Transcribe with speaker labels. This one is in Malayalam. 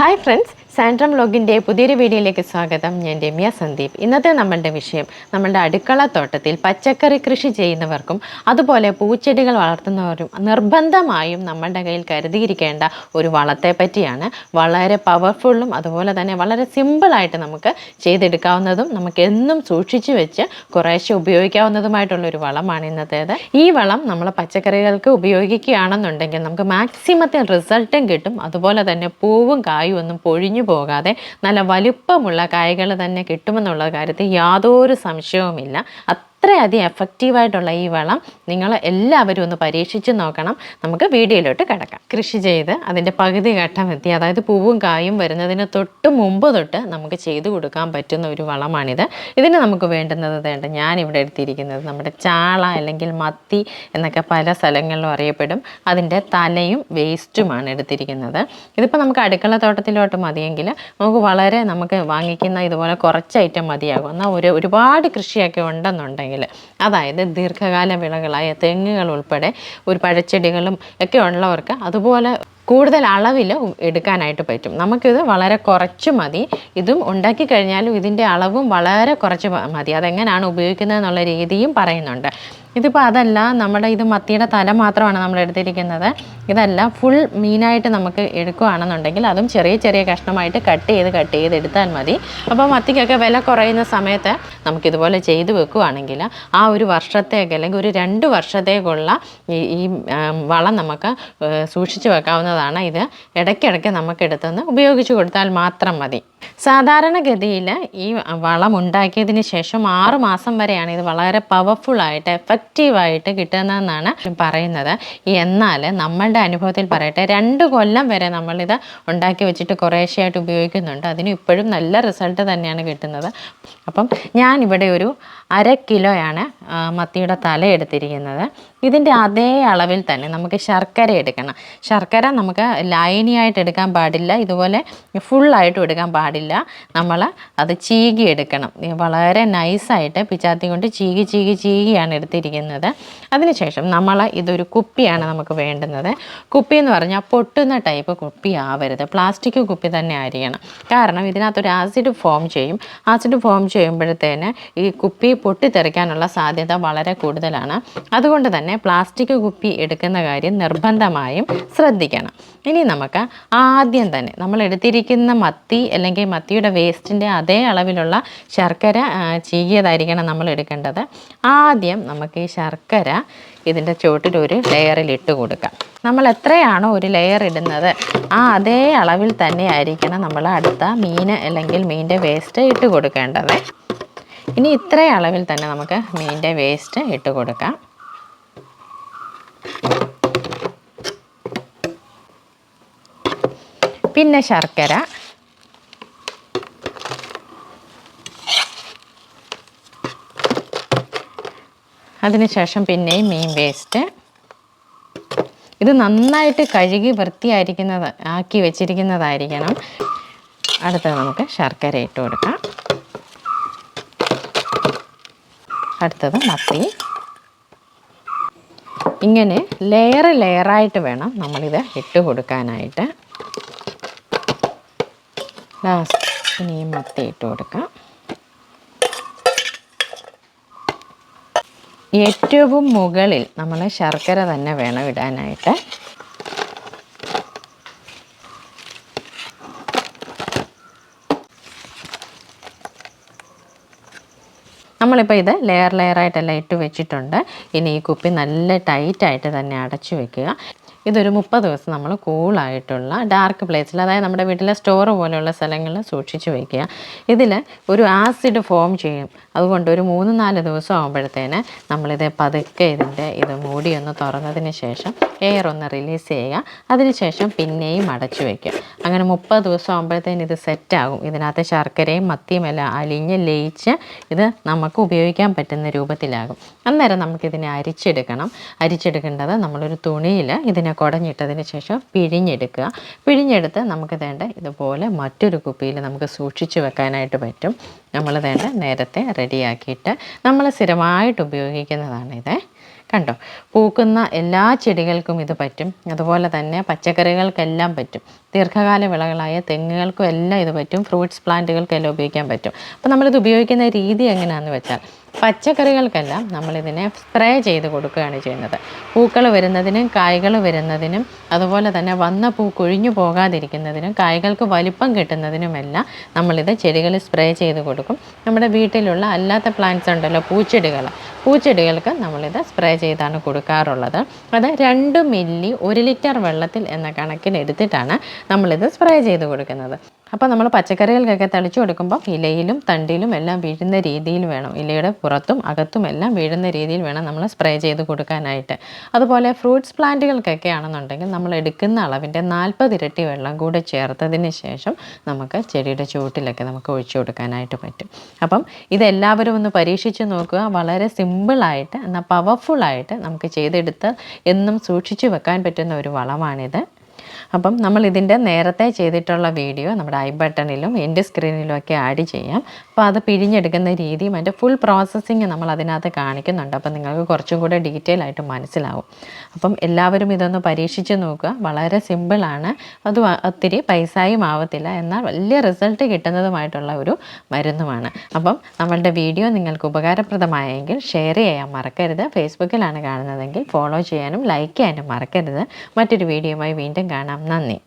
Speaker 1: ഹായ് ഫ്രണ്ട്സ് സാൻഡ്രം ലോഗിന്റെ പുതിയൊരു വീഡിയോയിലേക്ക് സ്വാഗതം. ഞാൻ രമ്യ സന്ദീപ്. ഇന്നത്തെ നമ്മളുടെ വിഷയം നമ്മുടെ അടുക്കള തോട്ടത്തിൽ പച്ചക്കറി കൃഷി ചെയ്യുന്നവർക്കും അതുപോലെ പൂച്ചെടികൾ വളർത്തുന്നവരും നിർബന്ധമായും നമ്മളുടെ കയ്യിൽ കരുതിയിരിക്കേണ്ട ഒരു വളത്തെ പറ്റിയാണ് വളരെ പവർഫുള്ളും അതുപോലെ തന്നെ വളരെ സിമ്പിളായിട്ട് നമുക്ക് ചെയ്തെടുക്കാവുന്നതും നമുക്ക് എന്നും സൂക്ഷിച്ചു വെച്ച് കുറേശ്ശെ ഉപയോഗിക്കാവുന്നതുമായിട്ടുള്ള ഒരു വളമാണ് ഇന്നത്തേത്. ഈ വളം നമ്മൾ പച്ചക്കറികൾക്ക് ഉപയോഗിക്കുകയാണെന്നുണ്ടെങ്കിൽ നമുക്ക് മാക്സിമത്തിൽ റിസൾട്ടും കിട്ടും. അതുപോലെ തന്നെ പൂവും കായും ഒന്നും പൊഴിഞ്ഞു പോകാതെ നല്ല വലുപ്പമുള്ള കായ്കൾ തന്നെ കിട്ടുമെന്നുള്ള കാര്യത്തിൽ യാതൊരു സംശയവുമില്ല. അത്രയധികം എഫക്റ്റീവായിട്ടുള്ള ഈ വളം നിങ്ങൾ എല്ലാവരും ഒന്ന് പരീക്ഷിച്ച് നോക്കണം. നമുക്ക് വീഡിയോയിലോട്ട് കിടക്കാം. കൃഷി ചെയ്ത് അതിന്റെ പകുതി ഘട്ടം എത്തി. അതായത് പൂവും കായും വരുന്നതിന് തൊട്ട് മുമ്പ് തൊട്ട് നമുക്ക് ചെയ്തു കൊടുക്കാൻ പറ്റുന്ന ഒരു വളമാണിത്. ഇതിന് നമുക്ക് വേണ്ടുന്നത് വേണ്ട ഞാനിവിടെ എടുത്തിരിക്കുന്നത് നമ്മുടെ ചാള അല്ലെങ്കിൽ മത്തി എന്നൊക്കെ പല സ്ഥലങ്ങളിലും അറിയപ്പെടും. അതിന്റെ തലയും വേസ്റ്റുമാണ് എടുത്തിരിക്കുന്നത്. ഇതിപ്പോൾ നമുക്ക് അടുക്കള തോട്ടത്തിലോട്ട് മതിയെങ്കിൽ നമുക്ക് വളരെ നമുക്ക് വാങ്ങിക്കുന്ന ഇതുപോലെ കുറച്ച് ഐറ്റം മതിയാകും. എന്നാൽ ഒരു ഒരുപാട് കൃഷിയൊക്കെ ഉണ്ടെന്നുണ്ടെങ്കിൽ അതായത് ദീർഘകാല വിളകളായ തെങ്ങുകൾ ഉൾപ്പെടെ ഒരു പഴച്ചെടികളും ഒക്കെ ഉള്ളവർക്ക് അതുപോലെ കൂടുതൽ അളവിൽ എടുക്കാനായിട്ട് പറ്റും. നമുക്കിത് വളരെ കുറച്ച് മതി. ഇതും ഉണ്ടാക്കി കഴിഞ്ഞാലും ഇതിന്റെ അളവും വളരെ കുറച്ച് മതി. അതെങ്ങനെയാണ് ഉപയോഗിക്കുന്നത് എന്നുള്ള രീതിയും പറയുന്നുണ്ട്. ഇതിപ്പോൾ അതല്ല നമ്മുടെ ഇത് മത്തിയുടെ തല മാത്രമാണ് നമ്മൾ എടുത്തിരിക്കുന്നത്. ഇതല്ല ഫുൾ മീനായിട്ട് നമുക്ക് എടുക്കുകയാണെന്നുണ്ടെങ്കിൽ അതും ചെറിയ ചെറിയ കഷ്ണമായിട്ട് കട്ട് ചെയ്ത് കട്ട് ചെയ്ത് എടുത്താൽ മതി. അപ്പോൾ മത്തിക്കൊക്കെ വില കുറയുന്ന സമയത്ത് നമുക്കിതുപോലെ ചെയ്ത് വെക്കുകയാണെങ്കിൽ ആ ഒരു വർഷത്തേക്ക് അല്ലെങ്കിൽ ഒരു രണ്ട് വർഷത്തേക്കുള്ള ഈ വളം നമുക്ക് സൂക്ഷിച്ച് വെക്കാവുന്നതാണ്. ഇത്. ഇടയ്ക്കിടയ്ക്ക് നമുക്ക് എടുത്തൊന്ന് ഉപയോഗിച്ച് കൊടുത്താൽ മാത്രം മതി. സാധാരണഗതിയിൽ ഈ വളം ഉണ്ടാക്കിയതിന് ശേഷം ആറ് മാസം വരെയാണ് ഇത് വളരെ പവർഫുള്ളായിട്ട് എഫക്റ്റീവായിട്ട് കിട്ടുന്നതെന്നാണ് പറയുന്നത്. എന്നാൽ നമ്മളുടെ അനുഭവത്തിൽ പറയട്ടെ രണ്ട് കൊല്ലം വരെ നമ്മളിത് ഉണ്ടാക്കി വെച്ചിട്ട് കുറേശ്ശെയായിട്ട് ഉപയോഗിക്കുന്നുണ്ട്. അതിന് ഇപ്പോഴും നല്ല റിസൾട്ട് തന്നെയാണ് കിട്ടുന്നത്. അപ്പം ഞാൻ ഇവിടെ ഒരു അര കിലോയാണ് മത്തിയുടെ തല എടുത്തിരിക്കുന്നത്. ഇതിന്റെ അതേ അളവിൽ തന്നെ നമുക്ക് ശർക്കര എടുക്കണം. ശർക്കര നമുക്ക് ലൈനിയായിട്ട് എടുക്കാൻ പാടില്ല. ഇതുപോലെ ഫുള്ളായിട്ടും എടുക്കാൻ പാടില്ല. നമ്മൾ അത് ചീകി എടുക്കണം. വളരെ നൈസായിട്ട് പിച്ചാത്തി കൊണ്ട് ചീകി ചീകി ചീകിയാണ് എടുത്തിരിക്കുന്നത്. അതിനുശേഷം നമ്മൾ ഇതൊരു കുപ്പിയാണ് നമുക്ക് വേണ്ടുന്നത്. കുപ്പി എന്ന് പറഞ്ഞാൽ പൊട്ടുന്ന ടൈപ്പ് കുപ്പി ആവരുത്. പ്ലാസ്റ്റിക് കുപ്പി തന്നെ ആയിരിക്കണം കാരണം ഇതിനകത്തൊരു ആസിഡ് ഫോം ചെയ്യും. ആസിഡ് ഫോം ചെയ്യുമ്പോഴത്തേന് ഈ കുപ്പി പൊട്ടിത്തെറിക്കാനുള്ള സാധ്യത വളരെ കൂടുതലാണ്. അതുകൊണ്ട് തന്നെ പ്ലാസ്റ്റിക് കുപ്പി എടുക്കുന്ന കാര്യം നിർബന്ധമായും ശ്രദ്ധിക്കണം. ഇനി നമുക്ക് ആദ്യം തന്നെ നമ്മൾ എടുത്തിരിക്കുന്ന മത്തി അല്ലെങ്കിൽ മത്തിയുടെ വേസ്റ്റിന്റെ അതേ അളവിലുള്ള ശർക്കര ചീകിയതായിരിക്കണം നമ്മൾ എടുക്കേണ്ടത്. ആദ്യം നമുക്ക് ഈ ശർക്കര ഇതിന്റെ ചുവട്ടിൽ ഒരു ലെയറിൽ ഇട്ട് കൊടുക്കാം. നമ്മൾ എത്രയാണോ ഒരു ലെയർ ഇടുന്നത് ആ അതേ അളവിൽ തന്നെ ആയിരിക്കണം നമ്മൾ അടുത്ത മീൻ അല്ലെങ്കിൽ മീനിന്റെ വേസ്റ്റ് ഇട്ട് കൊടുക്കേണ്ടത്. ഇനി ഇത്ര അളവിൽ തന്നെ നമുക്ക് മീനിന്റെ വേസ്റ്റ് ഇട്ട് കൊടുക്കാം. പിന്നെ ശർക്കര. അതിനുശേഷം പിന്നെയും മീൻ വേസ്റ്റ്. ഇത് നന്നായിട്ട് കഴുകി വൃത്തിയായിരിക്കുന്നത് ആക്കി വെച്ചിരിക്കുന്നതായിരിക്കണം. അടുത്തത് നമുക്ക് ശർക്കര ഇട്ട് കൊടുക്കാം. അടുത്തത് മത്തി. ഇങ്ങനെ ലെയർ ലെയറായിട്ട് വേണം നമ്മളിത് ഇട്ട് കൊടുക്കാനായിട്ട്. ലാസ്റ്റ് ഇനിയും മത്തി ഇട്ട് കൊടുക്കാം. ഏറ്റവും മുകളിൽ നമ്മൾ ശർക്കര തന്നെ വേണം ഇടാനായിട്ട്. നമ്മളിപ്പോൾ ഇത് ലെയർ ലെയറായിട്ടെല്ലാം ഇട്ട് വെച്ചിട്ടുണ്ട്. ഇനി ഈ കുപ്പി നല്ല ടൈറ്റായിട്ട് തന്നെ അടച്ചു വെക്കുക. ഇതൊരു മുപ്പത് ദിവസം നമ്മൾ കൂളായിട്ടുള്ള ഡാർക്ക് പ്ലേസിൽ അതായത് നമ്മുടെ വീട്ടിലെ സ്റ്റോർ പോലെയുള്ള സ്ഥലങ്ങളിൽ സൂക്ഷിച്ച് വയ്ക്കുക ഇതിൽ ഒരു ആസിഡ് ഫോം ചെയ്യും. അതുകൊണ്ട് ഒരു മൂന്ന് നാല് ദിവസം ആകുമ്പോഴത്തേന് നമ്മളിത് പതുക്കെ ഇതിന്റെ ഇത് മൂടി ഒന്ന് തുറന്നതിന് ശേഷം എയർ ഒന്ന് റിലീസ് ചെയ്യുക. അതിനുശേഷം പിന്നെയും അടച്ചു വയ്ക്കുക അങ്ങനെ മുപ്പത് ദിവസം ആകുമ്പോഴത്തേന് ഇത് സെറ്റാകും ഇതിനകത്ത് ശർക്കരയും മത്തിയും എല്ലാം അലിഞ്ഞ് ലയിച്ച് ഇത് നമുക്ക് ഉപയോഗിക്കാൻ പറ്റുന്ന രൂപത്തിലാകും. അന്നേരം നമുക്കിതിനെ അരിച്ചെടുക്കണം. അരിച്ചെടുക്കേണ്ടത് നമ്മളൊരു തുണിയിൽ ഇതിനെ കുടഞ്ഞിട്ടതിന് ശേഷം പിഴിഞ്ഞെടുക്കുക. പിഴിഞ്ഞെടുത്ത് നമുക്ക് വേണ്ട ഇതുപോലെ മറ്റൊരു കുപ്പിയിൽ നമുക്ക് സൂക്ഷിച്ചു വെക്കാനായിട്ട് പറ്റും. നമ്മൾ വേണ്ട നേരത്തെ റെഡിയാക്കിയിട്ട് നമ്മൾ സ്ഥിരമായിട്ട് ഉപയോഗിക്കുന്നതാണിത് കണ്ടോ? പൂക്കുന്ന എല്ലാ ചെടികൾക്കും ഇത് പറ്റും. അതുപോലെ തന്നെ പച്ചക്കറികൾക്കെല്ലാം പറ്റും. ദീർഘകാല വിളകളായ തെങ്ങുകൾക്കും എല്ലാം ഇത് പറ്റും. ഫ്രൂട്ട്സ് പ്ലാന്റുകൾക്കെല്ലാം ഉപയോഗിക്കാൻ പറ്റും. അപ്പോൾ നമ്മളിത് ഉപയോഗിക്കുന്ന രീതി എങ്ങനെയാണെന്ന് വെച്ചാൽ പച്ചക്കറികൾക്കെല്ലാം നമ്മളിതിനെ സ്പ്രേ ചെയ്ത് കൊടുക്കുകയാണ് ചെയ്യുന്നത്. പൂക്കൾ വരുന്നതിനും കായ്കൾ വരുന്നതിനും അതുപോലെ തന്നെ വന്ന പൂ കൊഴിഞ്ഞു പോകാതിരിക്കുന്നതിനും കായ്കൾക്ക് വലിപ്പം കിട്ടുന്നതിനുമെല്ലാം നമ്മളിത് ചെടികൾ സ്പ്രേ ചെയ്ത് കൊടുക്കും. നമ്മുടെ വീട്ടിലുള്ള അല്ലാത്ത പ്ലാന്റ്സ് ഉണ്ടല്ലോ പൂച്ചെടികൾ. പൂച്ചെടികൾക്ക് നമ്മളിത് സ്പ്രേ ചെയ്താണ് കൊടുക്കാറുള്ളത്. അത് രണ്ട് മില്ലി ഒരു ലിറ്റർ വെള്ളത്തിൽ എന്ന കണക്കിലെടുത്തിട്ടാണ് നമ്മളിത് സ്പ്രേ ചെയ്ത് കൊടുക്കുന്നത്. അപ്പോൾ നമ്മൾ പച്ചക്കറികൾക്കൊക്കെ തളിച്ചു കൊടുക്കുമ്പോൾ ഇലയിലും തണ്ടിലും എല്ലാം വീഴുന്ന രീതിയിൽ വേണം. ഇലയുടെ പുറത്തും അകത്തും എല്ലാം വീഴുന്ന രീതിയിൽ വേണം നമ്മൾ സ്പ്രേ ചെയ്ത് കൊടുക്കാനായിട്ട്. അതുപോലെ ഫ്രൂട്ട്സ് പ്ലാന്റുകൾക്കൊക്കെ ആണെന്നുണ്ടെങ്കിൽ നമ്മൾ എടുക്കുന്ന അളവിന്റെ നാൽപ്പത് ഇരട്ടി വെള്ളം കൂടെ ചേർത്തതിന് ശേഷം നമുക്ക് ചെടിയുടെ ചുവട്ടിലൊക്കെ നമുക്ക് ഒഴിച്ചു കൊടുക്കാനായിട്ട് പറ്റും. അപ്പം ഇതെല്ലാവരും ഒന്ന് പരീക്ഷിച്ച് നോക്കുക. വളരെ സിമ്പിളായിട്ട് എന്നാൽ പവർഫുള്ളായിട്ട് നമുക്ക് ചെയ്തെടുത്ത് എന്നും സൂക്ഷിച്ചു വെക്കാൻ പറ്റുന്ന ഒരു വളമാണിത്. അപ്പം നമ്മൾ ഇതിന്റെ നേരത്തെ ചെയ്തിട്ടുള്ള വീഡിയോ നമ്മുടെ ഐ ബട്ടണിലും എന്റെ സ്ക്രീനിലും ഒക്കെ ആഡ് ചെയ്യാം. അപ്പോൾ അത് പിഴിഞ്ഞെടുക്കുന്ന രീതിയും അതിന്റെ ഫുൾ പ്രോസസ്സിങ് നമ്മൾ അതിനകത്ത് കാണിക്കുന്നുണ്ട്. അപ്പം നിങ്ങൾക്ക് കുറച്ചും കൂടെ ഡീറ്റെയിൽ ആയിട്ട് മനസ്സിലാവും. അപ്പം എല്ലാവരും ഇതൊന്ന് പരീക്ഷിച്ച് നോക്കുക. വളരെ സിമ്പിളാണ് അത് ഒത്തിരി പൈസയും ആവത്തില്ല. എന്നാൽ വലിയ റിസൾട്ട് കിട്ടുന്നതുമായിട്ടുള്ള ഒരു മരുന്നുമാണ്. അപ്പം നമ്മളുടെ വീഡിയോ നിങ്ങൾക്ക് ഉപകാരപ്രദമായെങ്കിൽ ഷെയർ ചെയ്യാൻ മറക്കരുത്. ഫേസ്ബുക്കിലാണ് കാണുന്നതെങ്കിൽ ഫോളോ ചെയ്യാനും ലൈക്ക് ചെയ്യാനും മറക്കരുത്. മറ്റൊരു വീഡിയോയുമായി വീണ്ടും കാണാം. 何年？